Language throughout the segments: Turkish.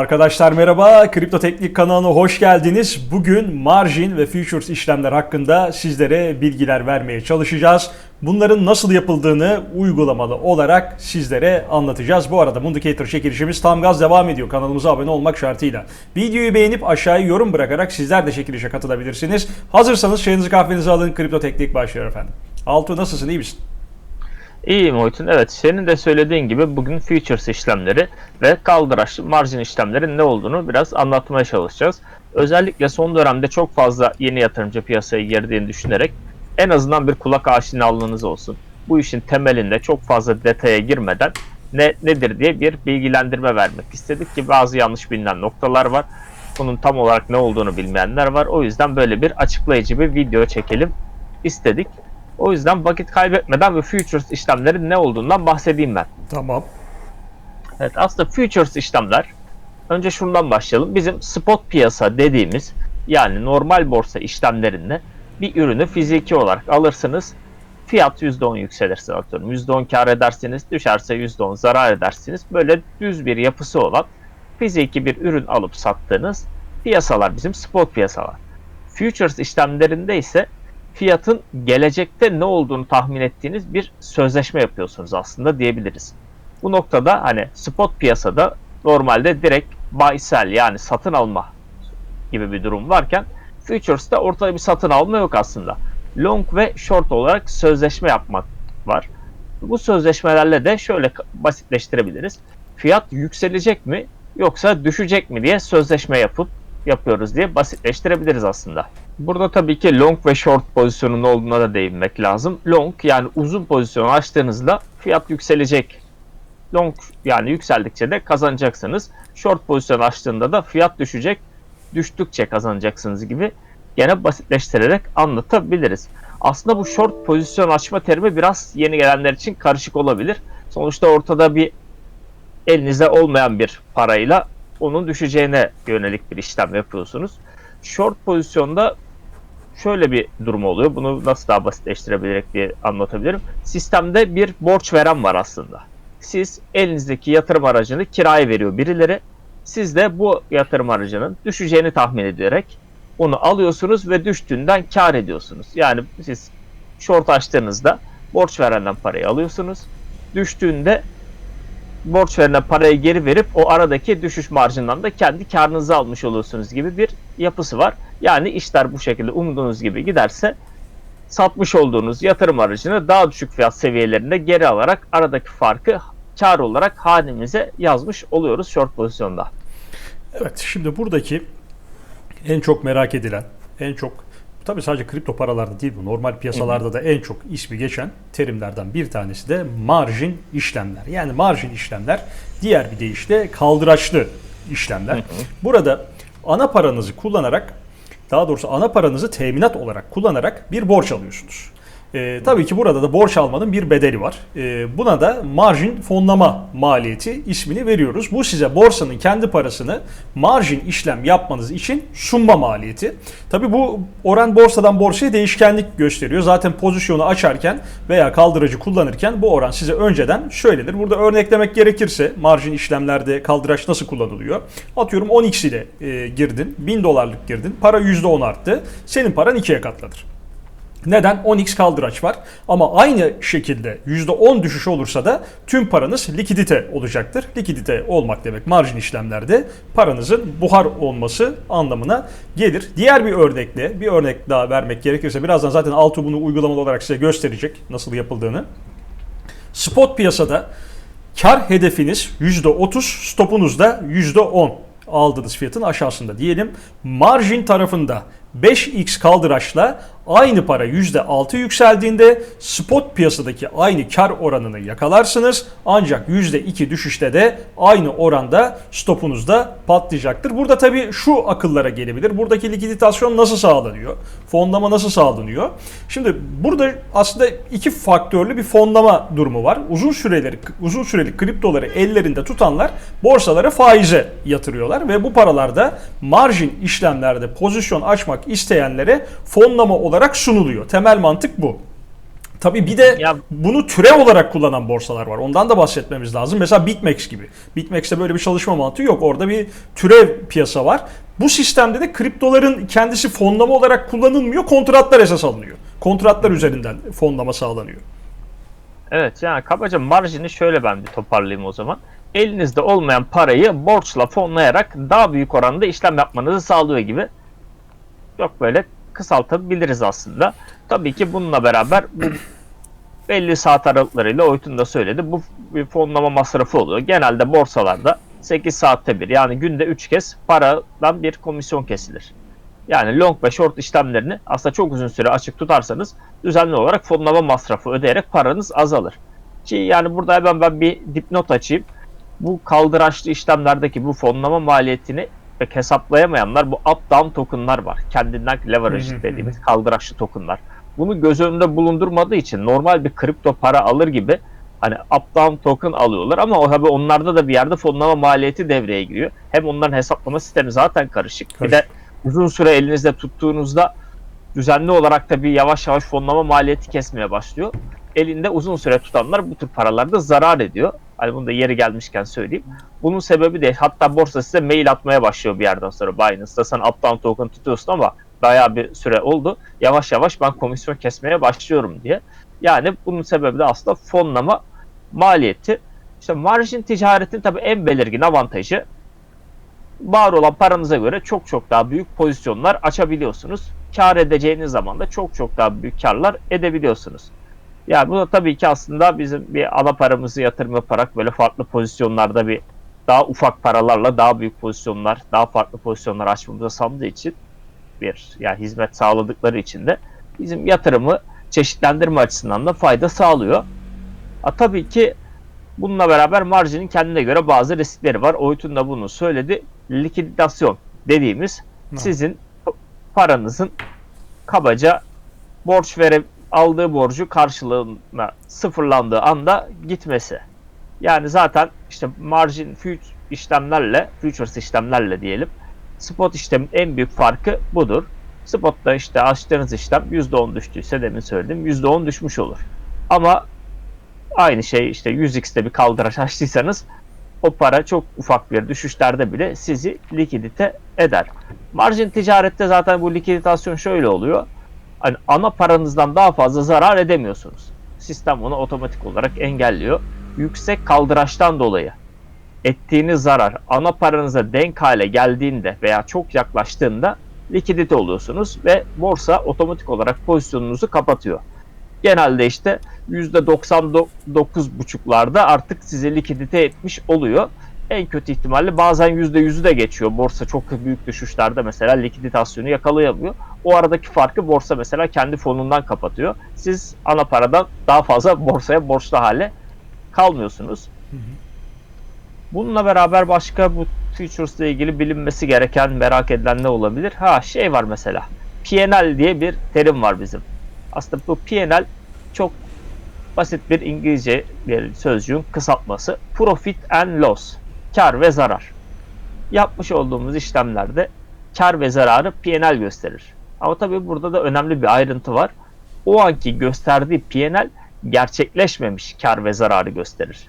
Arkadaşlar merhaba, Kripto Teknik kanalına hoş geldiniz. Bugün margin ve futures işlemler hakkında sizlere bilgiler vermeye çalışacağız. Bunların nasıl yapıldığını uygulamalı olarak sizlere anlatacağız. Bu arada Mundicator çekilişimiz tam gaz devam ediyor. Kanalımıza abone olmak şartıyla. Videoyu beğenip aşağıya yorum bırakarak sizler de çekilişe katılabilirsiniz. Hazırsanız çayınızı kahvenizi alın. Kripto Teknik başlıyor efendim. Altu nasılsın, iyi misin? İyiyim Oytun. Evet senin de söylediğin gibi bugün futures işlemleri ve kaldıraç margin işlemlerin ne olduğunu biraz anlatmaya çalışacağız. Özellikle son dönemde çok fazla yeni yatırımcı piyasaya girdiğini düşünerek en azından bir kulak aşinalığınız olsun. Bu işin temelinde çok fazla detaya girmeden ne nedir diye bir bilgilendirme vermek istedik ki bazı yanlış bilinen noktalar var. Bunun tam olarak ne olduğunu bilmeyenler var. O yüzden böyle bir açıklayıcı bir video çekelim istedik. O yüzden vakit kaybetmeden bu futures işlemlerin ne olduğundan bahsedeyim ben. Tamam. Evet aslında futures işlemler önce şundan başlayalım. Bizim spot piyasa dediğimiz yani normal borsa işlemlerinde bir ürünü fiziki olarak alırsınız. Fiyat %10 yükselirse atıyorum. %10 kar edersiniz. Düşerse %10 zarar edersiniz. Böyle düz bir yapısı olan fiziki bir ürün alıp sattığınız piyasalar bizim spot piyasalar. Futures işlemlerinde ise fiyatın gelecekte ne olduğunu tahmin ettiğiniz bir sözleşme yapıyorsunuz aslında diyebiliriz. Bu noktada hani spot piyasada normalde direkt buy sell yani satın alma gibi bir durum varken futures'ta ortada bir satın alma yok aslında. Long ve short olarak sözleşme yapmak var. Bu sözleşmelerle de şöyle basitleştirebiliriz. Fiyat yükselecek mi yoksa düşecek mi diye sözleşme yapıp yapıyoruz diye basitleştirebiliriz aslında. Burada tabii ki long ve short pozisyonun olduğuna da değinmek lazım. Long yani uzun pozisyonu açtığınızda fiyat yükselecek. Long yani yükseldikçe de kazanacaksınız. Short pozisyon açtığında da fiyat düşecek. Düştükçe kazanacaksınız gibi gene basitleştirerek anlatabiliriz. Aslında bu short pozisyon açma terimi biraz yeni gelenler için karışık olabilir. Sonuçta ortada bir elinizde olmayan bir parayla onun düşeceğine yönelik bir işlem yapıyorsunuz. Short pozisyonda şöyle bir durum oluyor. Bunu nasıl daha basitleştirebilerek diye anlatabilirim. Sistemde bir borç veren var aslında. Siz elinizdeki yatırım aracını kiraya veriyor birileri. Siz de bu yatırım aracının düşeceğini tahmin ederek onu alıyorsunuz ve düştüğünden kar ediyorsunuz. Yani siz short açtığınızda borç verenden parayı alıyorsunuz. Düştüğünde borç verilen parayı geri verip o aradaki düşüş marjından da kendi karınızı almış oluyorsunuz gibi bir yapısı var. Yani işler bu şekilde umduğunuz gibi giderse satmış olduğunuz yatırım aracını daha düşük fiyat seviyelerinde geri alarak aradaki farkı kar olarak hanemize yazmış oluyoruz short pozisyonda. Evet, şimdi buradaki en çok merak edilen, en çok tabii sadece kripto paralarda değil bu normal piyasalarda da en çok ismi geçen terimlerden bir tanesi de marjin işlemler. Yani marjin işlemler diğer bir deyişle kaldıraçlı işlemler. Burada ana paranızı kullanarak daha doğrusu ana paranızı teminat olarak kullanarak bir borç alıyorsunuz. Ee, tabii ki burada da borç almanın bir bedeli var. Ee, buna da marjin fonlama maliyeti ismini veriyoruz. Bu size borsanın kendi parasını marjin işlem yapmanız için sunma maliyeti. Tabii bu oran borsadan borsaya değişkenlik gösteriyor. Zaten pozisyonu açarken veya kaldıracı kullanırken bu oran size önceden söylenir. Burada örneklemek gerekirse marjin işlemlerde kaldıraç nasıl kullanılıyor? Atıyorum 10x ile e, girdin, 1000 dolarlık girdin, para %10 arttı. Senin paran ikiye katladır. Neden? 10x kaldıraç var. Ama aynı şekilde %10 düşüş olursa da tüm paranız likidite olacaktır. Likidite olmak demek marjin işlemlerde paranızın buhar olması anlamına gelir. Diğer bir örnekle bir örnek daha vermek gerekirse birazdan zaten Altu bunu uygulamalı olarak size gösterecek nasıl yapıldığını. Spot piyasada kar hedefiniz %30, stopunuz da %10 aldığınız fiyatın aşağısında diyelim. Marjin tarafında 5x kaldıraçla aynı para %6 yükseldiğinde spot piyasadaki aynı kar oranını yakalarsınız. Ancak %2 düşüşte de aynı oranda stopunuzda patlayacaktır. Burada tabii şu akıllara gelebilir. Buradaki likiditasyon nasıl sağlanıyor? Fonlama nasıl sağlanıyor? Şimdi burada aslında iki faktörlü bir fonlama durumu var. Uzun süreleri uzun süreli kriptoları ellerinde tutanlar borsalara faize yatırıyorlar ve bu paralarda marjin işlemlerde pozisyon açmak isteyenlere fonlama olarak sunuluyor. Temel mantık bu. Tabii bir de Ya- bunu türev olarak kullanan borsalar var. Ondan da bahsetmemiz lazım. Mesela BitMEX gibi. BitMEX'te böyle bir çalışma mantığı yok. Orada bir türev piyasa var. Bu sistemde de kriptoların kendisi fonlama olarak kullanılmıyor. Kontratlar esas alınıyor. Kontratlar üzerinden fonlama sağlanıyor. Evet yani kabaca marjini şöyle ben bir toparlayayım o zaman. Elinizde olmayan parayı borçla fonlayarak daha büyük oranda işlem yapmanızı sağlıyor gibi. Çok böyle kısaltabiliriz aslında. Tabii ki bununla beraber bu belli saat aralıklarıyla Oytun da söyledi. Bu bir fonlama masrafı oluyor. Genelde borsalarda 8 saatte bir yani günde 3 kez paradan bir komisyon kesilir. Yani long ve short işlemlerini aslında çok uzun süre açık tutarsanız düzenli olarak fonlama masrafı ödeyerek paranız azalır. Ki yani burada hemen ben bir dipnot açayım. Bu kaldıraçlı işlemlerdeki bu fonlama maliyetini pek hesaplayamayanlar bu up-down tokenlar var. Kendinden leverage dediğimiz kaldıraçlı tokenlar. Bunu göz önünde bulundurmadığı için normal bir kripto para alır gibi hani up-down token alıyorlar ama o tabii onlarda da bir yerde fonlama maliyeti devreye giriyor. Hem onların hesaplama sistemi zaten karışık. Bir de uzun süre elinizde tuttuğunuzda düzenli olarak da bir yavaş yavaş fonlama maliyeti kesmeye başlıyor. Elinde uzun süre tutanlar bu tür paralarda zarar ediyor. Hani bunu da yeri gelmişken söyleyeyim. Bunun sebebi de hatta borsa size mail atmaya başlıyor bir yerden sonra. Binance'da sen updown token tutuyorsun ama bayağı bir süre oldu. Yavaş yavaş ben komisyon kesmeye başlıyorum diye. Yani bunun sebebi de aslında fonlama maliyeti. İşte marjin ticaretin tabii en belirgin avantajı var olan paranıza göre çok çok daha büyük pozisyonlar açabiliyorsunuz. Kar edeceğiniz zaman da çok çok daha büyük karlar edebiliyorsunuz. Yani bu da tabii ki aslında bizim bir ana paramızı yatırım yaparak böyle farklı pozisyonlarda bir daha ufak paralarla daha büyük pozisyonlar, daha farklı pozisyonlar açmamıza sandığı için bir yani hizmet sağladıkları için de bizim yatırımı çeşitlendirme açısından da fayda sağlıyor. Ha, tabii ki bununla beraber marjinin kendine göre bazı riskleri var. Oytun da bunu söyledi. Likidasyon dediğimiz sizin paranızın kabaca borç verip aldığı borcu karşılığına sıfırlandığı anda gitmesi. Yani zaten işte margin fut- işlemlerle, futures işlemlerle diyelim. Spot işlemin en büyük farkı budur. Spot'ta işte açtığınız işlem %10 düştüyse demin söyledim %10 düşmüş olur. Ama aynı şey işte 100x'te bir kaldıraç açtıysanız o para çok ufak bir düşüşlerde bile sizi likidite eder. Marjin ticarette zaten bu likiditasyon şöyle oluyor. Hani ana paranızdan daha fazla zarar edemiyorsunuz. Sistem onu otomatik olarak engelliyor. Yüksek kaldıraçtan dolayı ettiğiniz zarar ana paranıza denk hale geldiğinde veya çok yaklaştığında likidite oluyorsunuz ve borsa otomatik olarak pozisyonunuzu kapatıyor. Genelde işte %99,5'larda artık size likidite etmiş oluyor. En kötü ihtimalle bazen %100'ü de geçiyor. Borsa çok büyük düşüşlerde mesela likiditasyonu yakalayamıyor. O aradaki farkı borsa mesela kendi fonundan kapatıyor. Siz ana paradan daha fazla borsaya borçlu hale kalmıyorsunuz. Bununla beraber başka bu futures ile ilgili bilinmesi gereken, merak edilen ne olabilir? Ha şey var mesela. P&L diye bir terim var bizim. Aslında bu P&L çok basit bir İngilizce bir sözcüğün kısaltması. Profit and loss. Kar ve zarar. Yapmış olduğumuz işlemlerde kar ve zararı P&L gösterir. Ama tabii burada da önemli bir ayrıntı var. O anki gösterdiği P&L gerçekleşmemiş kar ve zararı gösterir.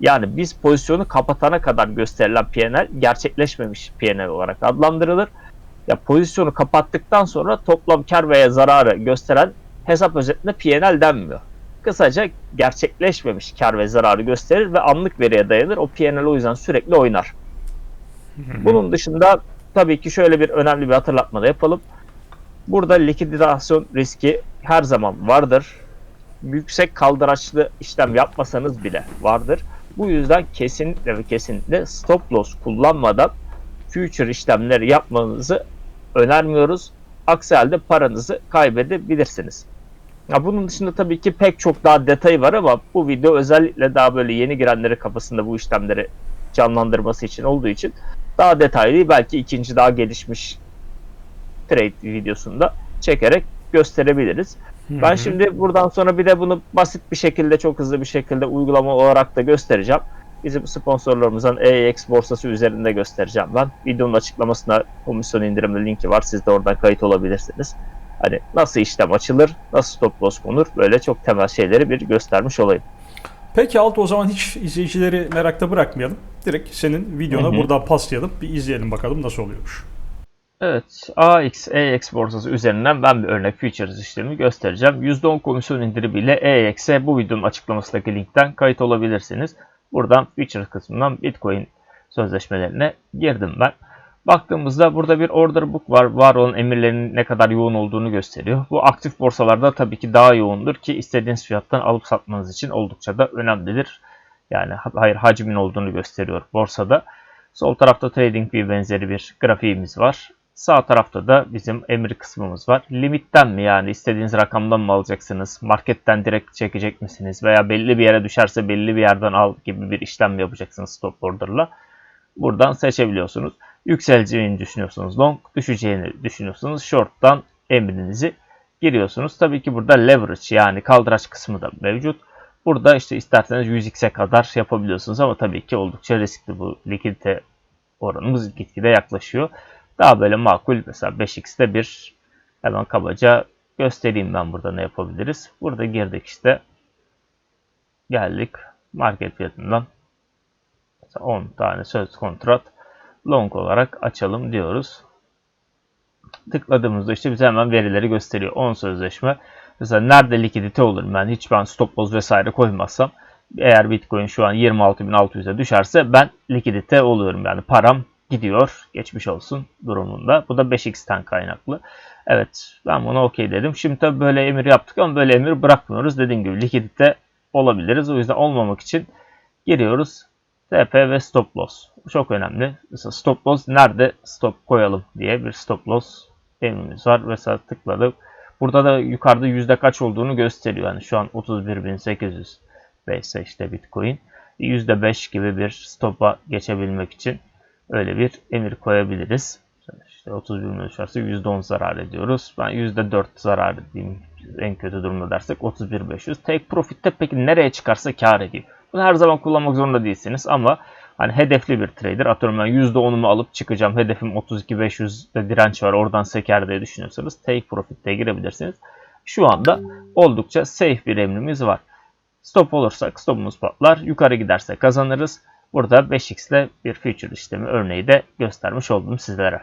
Yani biz pozisyonu kapatana kadar gösterilen P&L gerçekleşmemiş P&L olarak adlandırılır. Ya pozisyonu kapattıktan sonra toplam kar veya zararı gösteren hesap özetine P&L denmiyor. Kısaca gerçekleşmemiş kar ve zararı gösterir ve anlık veriye dayanır. O P&L o yüzden sürekli oynar. Bunun dışında tabii ki şöyle bir önemli bir hatırlatma da yapalım. Burada likidasyon riski her zaman vardır. Yüksek kaldıraçlı işlem yapmasanız bile vardır. Bu yüzden kesinlikle ve kesinlikle stop loss kullanmadan future işlemleri yapmanızı önermiyoruz. Aksi halde paranızı kaybedebilirsiniz. Ya bunun dışında tabii ki pek çok daha detayı var ama bu video özellikle daha böyle yeni girenleri kafasında bu işlemleri canlandırması için olduğu için daha detaylı belki ikinci daha gelişmiş trade videosunda çekerek gösterebiliriz. Ben şimdi buradan sonra bir de bunu basit bir şekilde çok hızlı bir şekilde uygulama olarak da göstereceğim. Bizim sponsorlarımızdan AEX borsası üzerinde göstereceğim ben. Videonun açıklamasında komisyon indirimli linki var. Siz de oradan kayıt olabilirsiniz. Hani nasıl işlem açılır, nasıl stop loss konur böyle çok temel şeyleri bir göstermiş olayım. Peki Alto o zaman hiç izleyicileri merakta bırakmayalım. Direkt senin videona Hı hı. buradan paslayalım. Bir izleyelim bakalım nasıl oluyormuş. Evet, AX, EX borsası üzerinden ben bir örnek futures işlemi göstereceğim. %10 komisyon indirimiyle EX'e bu videonun açıklamasındaki linkten kayıt olabilirsiniz. Buradan futures kısmından Bitcoin sözleşmelerine girdim ben. Baktığımızda burada bir order book var. Var olan emirlerin ne kadar yoğun olduğunu gösteriyor. Bu aktif borsalarda tabii ki daha yoğundur ki istediğiniz fiyattan alıp satmanız için oldukça da önemlidir. Yani ha- hayır hacmin olduğunu gösteriyor borsada. Sol tarafta TradingView benzeri bir grafiğimiz var. Sağ tarafta da bizim emir kısmımız var. Limitten mi yani istediğiniz rakamdan mı alacaksınız? Marketten direkt çekecek misiniz? Veya belli bir yere düşerse belli bir yerden al gibi bir işlem yapacaksınız stop order'la? Buradan seçebiliyorsunuz. Yükseleceğini düşünüyorsunuz long, düşeceğini düşünüyorsunuz short'tan emrinizi giriyorsunuz. Tabii ki burada leverage yani kaldıraç kısmı da mevcut. Burada işte isterseniz 100x'e kadar yapabiliyorsunuz ama tabii ki oldukça riskli bu likidite oranımız gitgide yaklaşıyor. Daha böyle makul mesela 5x'te bir hemen kabaca göstereyim ben burada ne yapabiliriz. Burada girdik işte geldik market fiyatından mesela 10 tane söz kontrat long olarak açalım diyoruz. Tıkladığımızda işte bize hemen verileri gösteriyor. 10 sözleşme. Mesela nerede likidite olur? Ben hiç ben stop loss vesaire koymazsam eğer Bitcoin şu an 26.600'e düşerse ben likidite oluyorum. Yani param gidiyor. Geçmiş olsun durumunda. Bu da 5x'ten kaynaklı. Evet ben buna okey dedim. Şimdi tabii böyle emir yaptık ama böyle emir bırakmıyoruz. Dediğim gibi likidite olabiliriz. O yüzden olmamak için giriyoruz. TP ve stop loss. Çok önemli. Mesela stop loss nerede stop koyalım diye bir stop loss emrimiz var. Mesela tıkladık. Burada da yukarıda yüzde kaç olduğunu gösteriyor. Yani şu an 31.800 ise işte Bitcoin. %5 gibi bir stopa geçebilmek için öyle bir emir koyabiliriz. İşte 31 milyon düşerse %10 zarar ediyoruz. Ben %4 zarar edeyim en kötü durumda dersek 31.500. Take profit'te peki nereye çıkarsa kar ediyor. Bunu her zaman kullanmak zorunda değilsiniz ama hani hedefli bir trader atıyorum ben %10'umu alıp çıkacağım. Hedefim 32.500'de direnç var oradan seker diye düşünüyorsanız take profit'te girebilirsiniz. Şu anda oldukça safe bir emrimiz var. Stop olursak stopumuz patlar. Yukarı giderse kazanırız. Burada 5x ile bir future işlemi örneği de göstermiş oldum sizlere.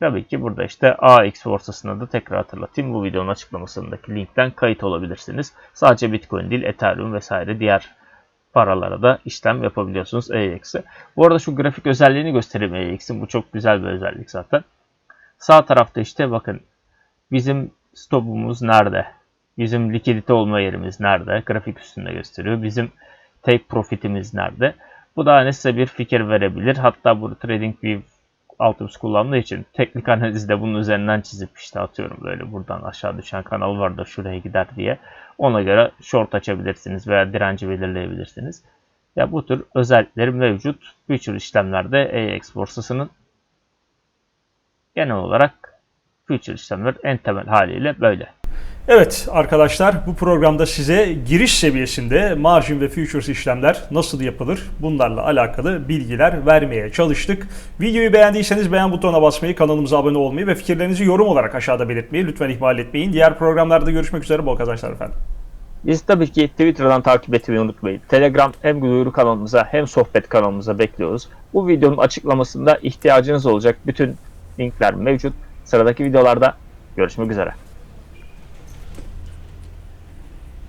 Tabii ki burada işte AX borsasına da tekrar hatırlatayım. Bu videonun açıklamasındaki linkten kayıt olabilirsiniz. Sadece Bitcoin değil Ethereum vesaire diğer paralara da işlem yapabiliyorsunuz AX'e. Bu arada şu grafik özelliğini göstereyim AX'in. Bu çok güzel bir özellik zaten. Sağ tarafta işte bakın bizim stopumuz nerede? Bizim likidite olma yerimiz nerede? Grafik üstünde gösteriyor. Bizim take profitimiz nerede? Bu da hani size bir fikir verebilir. Hatta bu TradingView altımız kullandığı için teknik analizde bunun üzerinden çizip işte atıyorum böyle buradan aşağı düşen kanal vardır şuraya gider diye. Ona göre short açabilirsiniz veya direnci belirleyebilirsiniz. Ya bu tür özellikleri mevcut. Future işlemlerde AX borsasının genel olarak future işlemler en temel haliyle böyle. Evet arkadaşlar bu programda size giriş seviyesinde margin ve futures işlemler nasıl yapılır bunlarla alakalı bilgiler vermeye çalıştık. Videoyu beğendiyseniz beğen butonuna basmayı, kanalımıza abone olmayı ve fikirlerinizi yorum olarak aşağıda belirtmeyi lütfen ihmal etmeyin. Diğer programlarda görüşmek üzere bol kazançlar efendim. Bizi tabii ki Twitter'dan takip etmeyi unutmayın. Telegram hem duyuru kanalımıza hem sohbet kanalımıza bekliyoruz. Bu videonun açıklamasında ihtiyacınız olacak bütün linkler mevcut. Sıradaki videolarda görüşmek üzere.